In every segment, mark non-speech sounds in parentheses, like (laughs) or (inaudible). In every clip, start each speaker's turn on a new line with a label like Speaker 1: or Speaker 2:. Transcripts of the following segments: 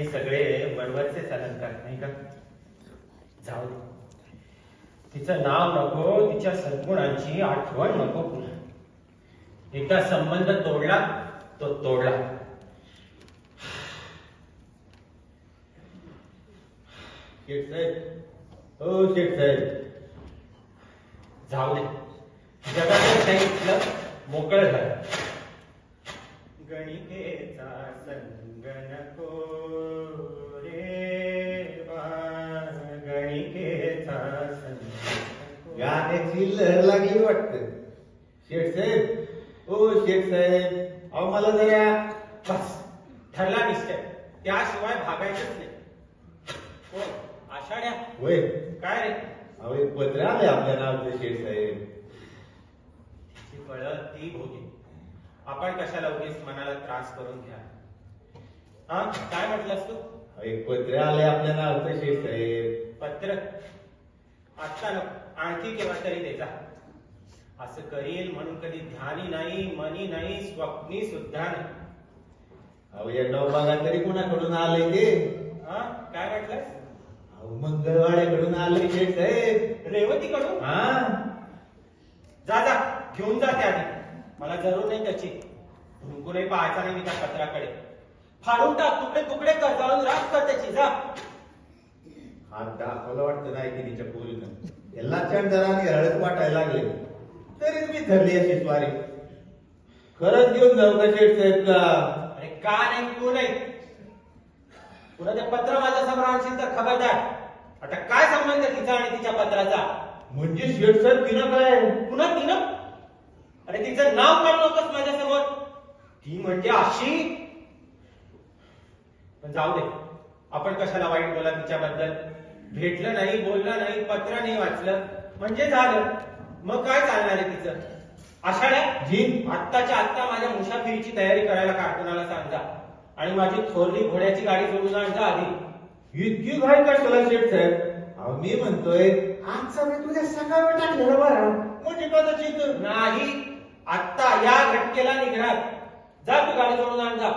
Speaker 1: हे सगळे वडवरचेच अलंकार नाही का? जाऊ दे. तिचं नाव नको तिच्या सद्गुणांची आठवण नको पुन्हा. एकदा संबंध तोडला तो तोडला.
Speaker 2: हो,
Speaker 1: जाऊ दे. जगाचं साहित्य मोकळं झालं. गणिकेचा संगणको नको.
Speaker 2: गाण्याची लहर लागली वाटत. शेठ साहेब हो शेठ साहेब अहो मला जरा
Speaker 1: बस ठरला निश्चय त्याशिवाय भागायचंच नाही. कोण आषाढ्या.
Speaker 2: होय.
Speaker 1: काय रे?
Speaker 2: अहो एक पत्र आले आपल्या नावाचं शेठ साहेब.
Speaker 1: ती फळं ती भोगी. आपण कशाला उगीच मनाला त्रास करून घ्या? हा काय म्हटलंस तू?
Speaker 2: अहो, एक पत्र आले आपल्या नावाचं शेठ साहेब.
Speaker 1: पत्र? आत्ता नको आणखी केव्हा तरी द्यायचा असं करील म्हणून कधी ध्यानी नाही मनी नाही स्वप्नी सुद्धा नाही.
Speaker 2: अहो या तरी कुणाकडून आले ते?
Speaker 1: हा? काय म्हटलंस
Speaker 2: अहो मंगळवाड्याकडून आले शेठ साहेब.
Speaker 1: रेवतीकडून?
Speaker 2: हा?
Speaker 1: जा जा. घेऊन जा त्या आधी. मला जरूर नाही त्याची. ढुंकूनही पाहायचा नाही मी त्या पत्राकडे. फाडून टाक तुकडे तुकडे कर जाळून राख कर त्याची. जा.
Speaker 2: हात दाखवलं वाटतं नाही की तिच्या पोरीनं. याला चंदराने हळद वाटायला लागले. तरीच मी ठरली अशी स्वारी. खरंच घेऊन जाऊ का शेठ साहेब का
Speaker 1: अरे का नाही तू नाही. पुन्हा ते पत्र माझ्यासमोर आणशील तर खबरदार आता काय संबंध तिचा आणि तिच्या पत्राचा?
Speaker 2: म्हणजे शेठ साहेब तिनं काय?
Speaker 1: पुन्हा तिनं? अरे तिचं नाव काढू नकोस माझ्यासमोर ती म्हणजे अशी. पण जाऊ दे. आपण कशाला वाईट बोला तिच्याबद्दल? भेटलं नाही बोललं नाही पत्र नाही वाचलं. म्हणजे झालं. मग काय चालणार आहे तिचं? आषाढ्या
Speaker 2: जी
Speaker 1: आत्ताच्या आत्ता माझ्या मुसाफिरीची तयारी करायला कारकुनाला सांगा. आणि माझी थोरली घोड्याची गाडी सोडून आणता आधी.
Speaker 2: इतकी घाई सोला शेठ साहेब. अहो मी म्हणतोय आजचा मी तुझ्या सकाळ टाकलेलं बरा. म्हणजे कदाचित
Speaker 1: नाही. आत्ता या घटकेला निघणार. जा तू गाडी सोडून आणजा.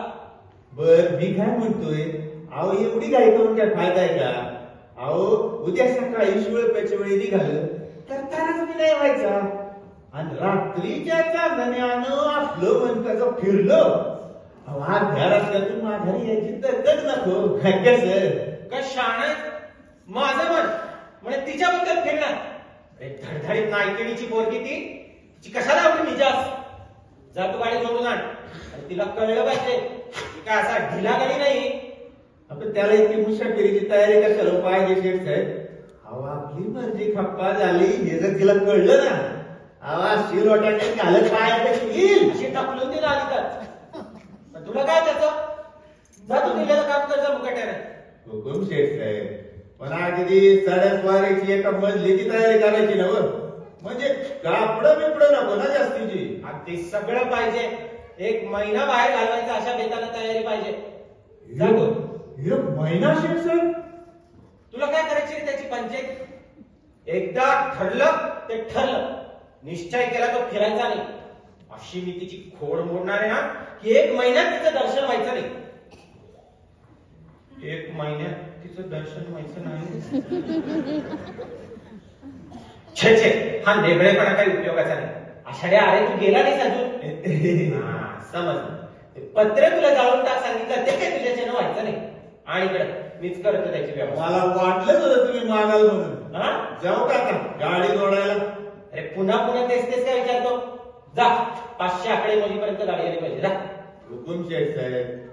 Speaker 2: बर मी काय म्हणतोय? अहो एवढी घाई करून काय फायदा आहे का? अहो उद्या सकाळी शिवळप्याच्या वेळी निघालं तर त्याला तुम्ही नाही व्हायचा. आणि रात्रीच्या चांदण्यानं आपलं मन त्याचं फिरलं. अहो अर्ध्या रस्त्यातून यायची दगदग नको. कसं?
Speaker 1: का शाण माझं मन? म्हणजे तिच्याबद्दल फिरणार. अरे धडधडीत नायकिणीची पोरगी ती तिची कशाला आपली मिजाज? जा तू गाडी जोडून आण. आणि तिला कळलं पाहिजे. की काय असा ढिला गाडी नाही.
Speaker 2: आपण त्याला इतकी मुसाफिरीची तयारी कशाला पाहिजे शेठ साहेब? अहो आपली मर्जी खप्पा झाली हे जर तिला कळलं ना आवाज शिरोटाने घालत पायापाशी येईल.
Speaker 1: अशी ती आली तर पण तुला काय त्याचं? जा तू दिलेलं काम कर जा मुकाट्याने.
Speaker 2: हुकुम शेठ साहेब. पण अगदी सड्याद्वारेची एका मजलीची तयारी करायची ना म्हणजे कापड बिपड नको ना जास्तीची.
Speaker 1: अगदी सगळं पाहिजे. एक महिना बाहेर घालवायचा अशा बेताला तयारी पाहिजे. जा
Speaker 2: एक महिना साहेब
Speaker 1: तुला काय करायची त्याची पंचायत एकदा ठरलं ते ठरलं. निश्चय केला तो फिरायचा नाही. अशी मी तिची खोड मोडणार आहे ना की एक महिन्यात तिचं दर्शन व्हायचं नाही. एक महिन्यात तिचं दर्शन व्हायचं नाही. छे छे हा नेबळेपणा काही उपयोगाचा नाही. आषाढ्या अरे तू गेला नाही अजून. (laughs) हा, समजलं. ते पत्र तुला जाळून टाक सांगितलं ते काय तुझ्याच्यानं व्हायचं नाही. आणि इकडे. मीच करतो त्याची व्यवस्था.
Speaker 2: मला वाटलं होतं तुम्ही मागाल म्हणून.
Speaker 1: हा?
Speaker 2: जाऊ का आता? गाडी जोडायला
Speaker 1: अरे पुन्हा पुन्हा तेच तेच काय विचारतो? जा. पाचशे आकडे मोजीपर्यंत गाडी आली पाहिजे. जा.
Speaker 2: हुकुम शेठ साहेब